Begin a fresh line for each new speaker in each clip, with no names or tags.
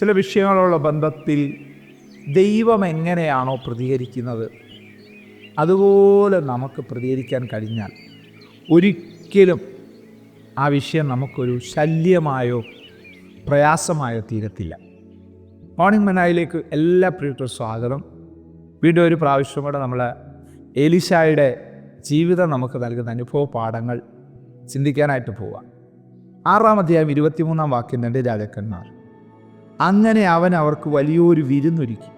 ചില വിഷയങ്ങളുള്ള ബന്ധത്തിൽ ദൈവം എങ്ങനെയാണോ പ്രതികരിക്കുന്നത് അതുപോലെ നമുക്ക് പ്രതികരിക്കാൻ കഴിഞ്ഞാൽ ഒരിക്കലും ആ വിഷയം നമുക്കൊരു ശല്യമായോ പ്രയാസമായോ തീരത്തില്ല. മോർണിംഗ് മനായിലേക്ക് എല്ലാ പ്രിയപ്പെട്ട സ്വാഗതം. വീണ്ടും ഒരു പ്രാവശ്യം കൂടെ നമ്മൾ എലിശായുടെ ജീവിതം നമുക്ക് നൽകുന്ന അനുഭവ പാഠങ്ങൾ ചിന്തിക്കാനായിട്ട് പോവാം. ആറാം അധ്യായം ഇരുപത്തിമൂന്നാം വാക്യം രണ്ട് രാജാക്കന്മാർ. അങ്ങനെ അവൻ അവർക്ക് വലിയൊരു വിരുന്നൊരുക്കി.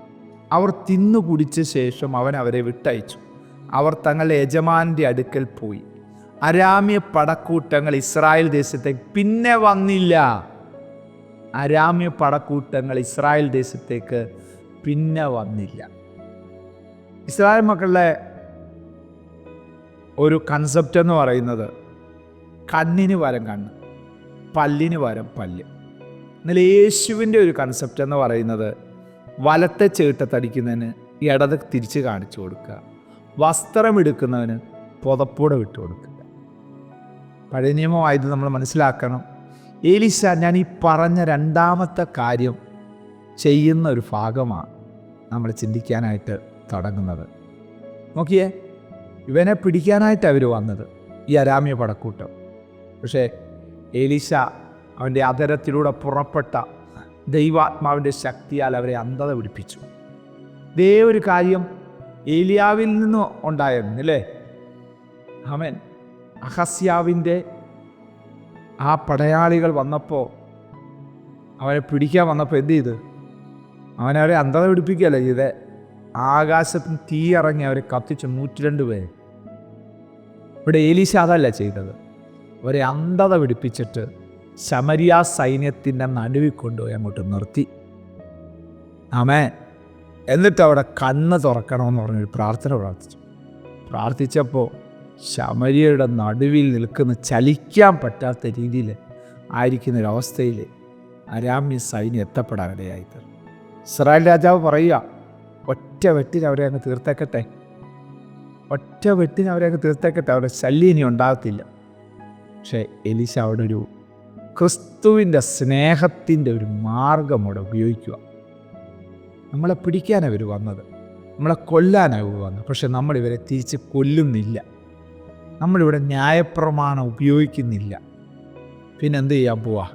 അവർ തിന്നു കുടിച്ച ശേഷം അവൻ അവരെ വിട്ടയച്ചു. അവർ തങ്ങളുടെ യജമാന്റെ അടുക്കൽ പോയി. അരാമ്യ പടക്കൂട്ടങ്ങൾ ഇസ്രായേൽ ദേശത്തേക്ക് പിന്നെ വന്നില്ല. അരാമ്യ പടക്കൂട്ടങ്ങൾ ഇസ്രായേൽ ദേശത്തേക്ക് പിന്നെ വന്നില്ല. ഇസ്രായേൽ മക്കളുടെ ഒരു കൺസെപ്റ്റ് എന്ന് പറയുന്നത് കണ്ണിന് വരം കണ്ണ് പല്ലിന് വരം പല്ല്. എന്നാൽ യേശുവിന്റെ ഒരു കൺസെപ്റ്റ് എന്ന് പറയുന്നത് വലത്തെ ചേട്ടത്തടിക്കുന്നതിന് ഇടത് തിരിച്ച് കാണിച്ചു കൊടുക്കുക. വസ്ത്രം എടുക്കുന്നവന് പുതപ്പൂടെ വിട്ടു കൊടുക്കുക. പഴയ നിയമമായത് നമ്മൾ മനസ്സിലാക്കണം. ഏലിസ ഞാൻ ഈ പറഞ്ഞ രണ്ടാമത്തെ കാര്യം ചെയ്യുന്ന ഒരു ഭാഗമാണ് നമ്മൾ ചിന്തിക്കാനായിട്ട് തുടങ്ങുന്നത്. നോക്കിയേ ഇവനെ പിടിക്കാനായിട്ട് അവർ വന്നത് ഈ അരാമ്യ പടക്കൂട്ടം. പക്ഷേ ഏലീശ അവന്റെ അതരത്തിലൂടെ പുറപ്പെട്ട ദൈവാത്മാവിന്റെ ശക്തിയാൽ അവരെ അന്ധത പിടിപ്പിച്ചു. ഇതേ ഒരു കാര്യം ഏലിയാവിൽ നിന്ന് ഉണ്ടായിരുന്നു അല്ലേ? അവൻ അഹസ്യാവിന്റെ ആ പടയാളികൾ വന്നപ്പോൾ അവനെ പിടിക്കാൻ വന്നപ്പോൾ എന്ത് ചെയ്ത്? അവനവരെ അന്ധത പിടിപ്പിക്കുകയല്ല ചെയ്തേ? ആകാശത്തിന് തീ ഇറങ്ങി അവരെ കത്തിച്ച് നൂറ്റിരണ്ട് പേര്. ഇവിടെ ഏലീശ അതല്ല ചെയ്തത്. അവരെ അന്ധത പിടിപ്പിച്ചിട്ട് ശമരിയ സൈന്യത്തിന്റെ നടുവിൽ കൊണ്ടുപോയി അങ്ങോട്ട് നിർത്തി. ആമേ എന്നിട്ട് അവിടെ കണ്ണ് തുറക്കണമെന്ന് പറഞ്ഞൊരു പ്രാർത്ഥന പ്രാർത്ഥിച്ചു. പ്രാർത്ഥിച്ചപ്പോൾ ശമരിയയുടെ നടുവിൽ നിൽക്കുന്ന ചലിക്കാൻ പറ്റാത്ത രീതിയിൽ ആയിരിക്കുന്ന ഒരവസ്ഥയിൽ അരാമ്യ സൈന്യം എത്തപ്പെടാൻ ഇസ്രായേൽ രാജാവ് പറയുക ഒറ്റ വെട്ടിന് അവരെ അങ്ങ് തീർത്തേക്കട്ടെ. ഒറ്റ വെട്ടിന് അവരെ അങ്ങ് തീർത്തേക്കട്ടെ. അവരുടെ ശല്യം ഇനി ഉണ്ടാകത്തില്ല. പക്ഷേ എലിശ അവിടെ ഒരു ക്രിസ്തുവിന്റെ സ്നേഹത്തിന്റെ ഒരു മാർഗം അവിടെ ഉപയോഗിക്കുക. നമ്മളെ പിടിക്കാൻ ഇവർ വന്നത്. നമ്മളെ കൊല്ലാനാണ് ഇവർ വന്നത്. പക്ഷെ നമ്മളിവരെ തിരിച്ച് കൊല്ലുന്നില്ല. നമ്മളിവിടെ ന്യായപ്രമാണം ഉപയോഗിക്കുന്നില്ല. പിന്നെ എന്ത് ചെയ്യാൻ പോവാ?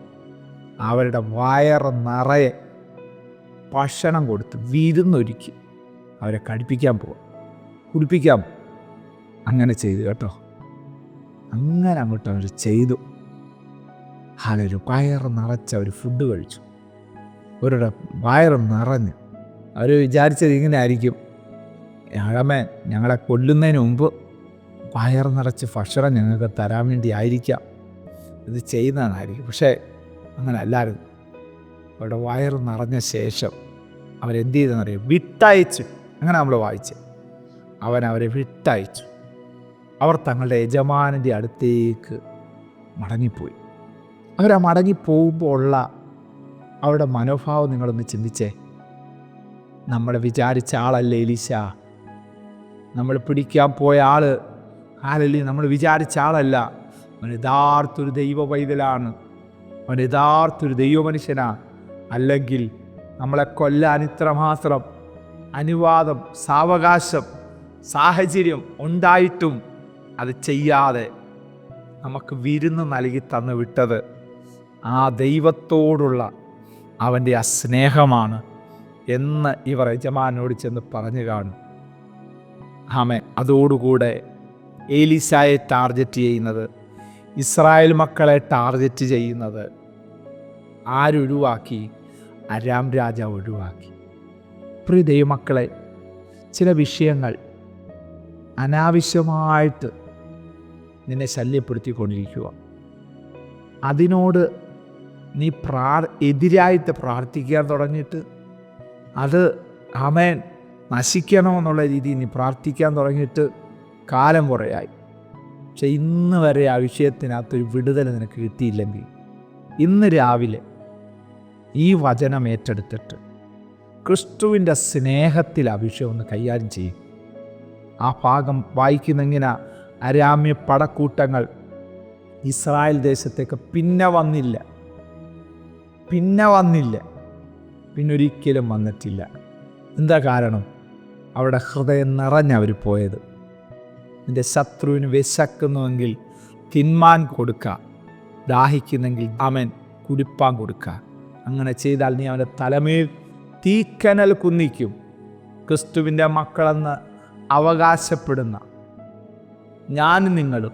അവരുടെ വയറ് നിറയെ ഭക്ഷണം കൊടുത്ത് വിരുന്നൊരുക്കി അവരെ കടിപ്പിക്കാൻ പോവാം. കുടിപ്പിക്കാം അങ്ങനെ ചെയ്തു കേട്ടോ. അങ്ങനെ അങ്ങോട്ട് അവർ ചെയ്തു. അതൊരു വയറ് നിറച്ച ഒരു ഫുഡ് കഴിച്ചു. അവരുടെ വയറ് നിറഞ്ഞ്. അവർ വിചാരിച്ചത് ഇങ്ങനെ ആയിരിക്കും ഞങ്ങളമ്മേ ഞങ്ങളെ കൊല്ലുന്നതിന് മുമ്പ് വയറ് നിറച്ച് ഭക്ഷണം ഞങ്ങൾക്ക് തരാൻ വേണ്ടി ആയിരിക്കാം. ഇത് ചെയ്യുന്നതായിരിക്കും. പക്ഷേ അങ്ങനെ അല്ലായിരുന്നു. അവരുടെ വയറ് നിറഞ്ഞ ശേഷം അവരെന്ത് ചെയ്തെന്നറിയാം വിട്ടയച്ചു. അങ്ങനെ നമ്മൾ വായിച്ച്. അവൻ അവരെ വിട്ടയച്ചു. അവർ തങ്ങളുടെ യജമാനന്റെ അടുത്തേക്ക് മടങ്ങിപ്പോയി. അവരാ മടങ്ങിപ്പോകുമ്പോൾ ഉള്ള അവരുടെ മനോഭാവം നിങ്ങളൊന്ന് ചിന്തിച്ചേ. നമ്മൾ വിചാരിച്ച ആളല്ലേ എലീശ. നമ്മൾ പിടിക്കാൻ പോയ ആൾ ആലല്ലേ നമ്മൾ വിചാരിച്ച ആളല്ല. അവൻ യഥാർത്ഥൊരു ദൈവ പൈതലാണ് അവൻ യഥാർത്ഥൊരു ദൈവ മനുഷ്യനാണ് അല്ലെങ്കിൽ നമ്മളെ കൊല്ലാൻ ഇത്രമാത്രം അനുവാദം സാവകാശം സാഹചര്യം ഉണ്ടായിട്ടും അത് ചെയ്യാതെ നമുക്ക് വിരുന്ന് നൽകി തന്നു വിട്ടത് ആ ദൈവത്തോടുള്ള അവന്റെ ആ സ്നേഹമാണ് എന്ന് ഇവർ യജമാനോട് ചെന്ന് പറഞ്ഞു കാണും. ആമേ അതോടുകൂടെ ഏലിസായെ ടാർഗറ്റ് ചെയ്യുന്നത് ഇസ്രായേൽ മക്കളെ ടാർഗറ്റ് ചെയ്യുന്നത് ആരൊഴിവാക്കി അരാം രാജാവ് ഒഴിവാക്കി. പ്രിയ ദൈവമക്കളെ ചില വിഷയങ്ങൾ അനാവശ്യമായിട്ട് നിന്നെ ശല്യപ്പെടുത്തിക്കൊണ്ടിരിക്കുക അതിനോട് നീ പ്രാർ എതിരായിട്ട് പ്രാർത്ഥിക്കാൻ തുടങ്ങിയിട്ട് അത് ആമേൻ നശിക്കണമെന്നുള്ള രീതിയിൽ നീ പ്രാർത്ഥിക്കാൻ തുടങ്ങിയിട്ട് കാലം കുറയായി. പക്ഷെ ഇന്ന് വരെ ആ വിഷയത്തിനകത്തൊരു വിടുതൽ നിനക്ക് കിട്ടിയില്ലെങ്കിൽ ഇന്ന് രാവിലെ ഈ വചനം ഏറ്റെടുത്തിട്ട് ക്രിസ്തുവിന്റെ സ്നേഹത്തിൽ വിഷയം ഒന്ന് കൈകാര്യം ചെയ്യും. ആ ഭാഗം വായിക്കുന്നെങ്ങനെ? അരാമ്യ പടക്കൂട്ടങ്ങൾ. ഇസ്രായേൽ ദേശത്തേക്ക് പിന്നെ വന്നില്ല. പിന്നെ വന്നില്ല. പിന്നൊരിക്കലും വന്നിട്ടില്ല. എന്താ കാരണം? അവിടെ ഹൃദയം നിറഞ്ഞവർ പോയത്. നിന്റെ ശത്രുവിന് വിശക്കുന്നുവെങ്കിൽ തിന്മാൻ കൊടുക്കുക ദാഹിക്കുന്നെങ്കിൽ അവൻ കുടിപ്പാൻ കൊടുക്കുക അങ്ങനെ ചെയ്താൽ നീ അവന്റെ തലമേൽ തീക്കനൽ കുന്നിക്കും. ക്രിസ്തുവിന്റെ മക്കളെന്ന് അവകാശപ്പെടുന്ന ഞാൻ നിങ്ങളും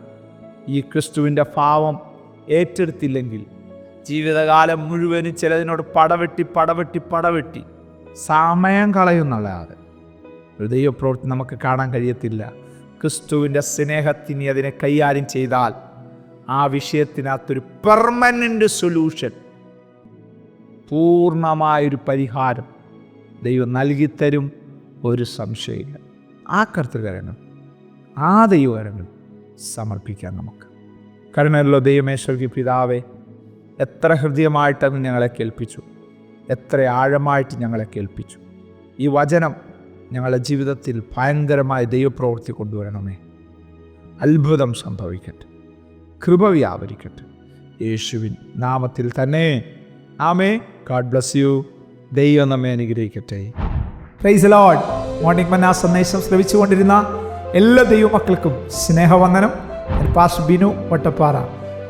ഈ ക്രിസ്തുവിന്റെ ഭാവം ഏറ്റെടുത്തില്ലെങ്കിൽ ജീവിതകാലം മുഴുവനും ചിലതിനോട് പടവെട്ടി പടവെട്ടി പടവെട്ടി സമയം കളയുന്നല്ലാതെ ഒരു ദൈവപ്രവൃത്തി നമുക്ക് കാണാൻ കഴിയത്തില്ല. ക്രിസ്തുവിന്റെ സ്നേഹത്തിന് അതിനെ കൈകാര്യം ചെയ്താൽ ആ വിഷയത്തിനകത്തൊരു പെർമനന്റ് സൊല്യൂഷൻ പൂർണമായൊരു പരിഹാരം ദൈവം നൽകിത്തരും ഒരു സംശയമില്ല. ആ കർത്തൃകരണം ആ ദൈവകരങ്ങൾ സമർപ്പിക്കാം നമുക്ക്. കരുണല്ലോ ദൈവമേശ്വർക്ക് പിതാവേ എത്ര ഹൃദ്യമായിട്ടെന്ന് ഞങ്ങളെ കേൾപ്പിച്ചു. എത്ര ആഴമായിട്ട് ഞങ്ങളെ കേൾപ്പിച്ചു. ഈ വചനം ഞങ്ങളുടെ ജീവിതത്തിൽ ഭയങ്കരമായ ദൈവപ്രവൃത്തി കൊണ്ടുവരണമേ. അത്ഭുതം സംഭവിക്കട്ടെ. കൃപ വ്യാപരിക്കട്ടെ. യേശുവിൻ നാമത്തിൽ തന്നെ. ആമേ ഗാഡ് ബ്ലസ് യു ദൈവം നമ്മെ അനുഗ്രഹിക്കട്ടെ.
പ്രൈസ് ലോഡ് മോർണിംഗ് മന്ന സന്ദേശം ശ്രവിച്ചുകൊണ്ടിരുന്ന എല്ലാ ദൈവമക്കൾക്കും സ്നേഹവന്ദനം. പാസ് ബിനു വട്ടപ്പാറ.